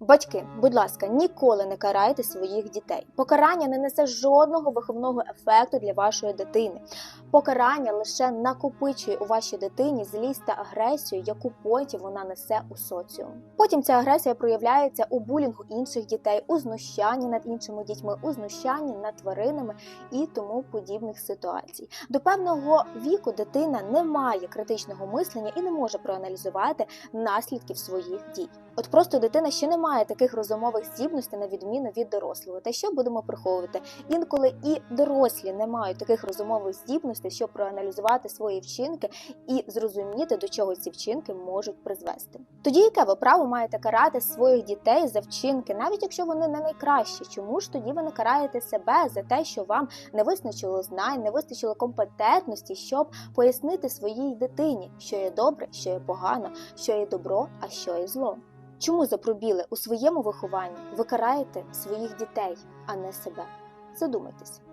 Батьки, будь ласка, ніколи не карайте своїх дітей. Покарання не несе жодного виховного ефекту для вашої дитини. Покарання лише накопичує у вашій дитині злість та агресію, яку потім вона несе у соціум. Потім ця агресія проявляється у булінгу інших дітей, у знущанні над іншими дітьми, у знущанні над тваринами і тому подібних ситуацій. До певного віку дитина не має критичного мислення і не може проаналізувати наслідків своїх дій. От просто дитина ще не має таких розумових здібностей на відміну від дорослого. Та що будемо приховувати? Інколи і дорослі не мають таких розумових здібностей, щоб проаналізувати свої вчинки і зрозуміти, до чого ці вчинки можуть призвести. Тоді яке ви право маєте карати своїх дітей за вчинки, навіть якщо вони не найкращі? Чому ж тоді ви не караєте себе за те, що вам не вистачило знань, не вистачило компетентності, щоб пояснити своїй дитині, що є добре, що є погано, що є добро, а що є зло? Чому за пробіли у своєму вихованні ви караєте своїх дітей, а не себе? Задумайтесь.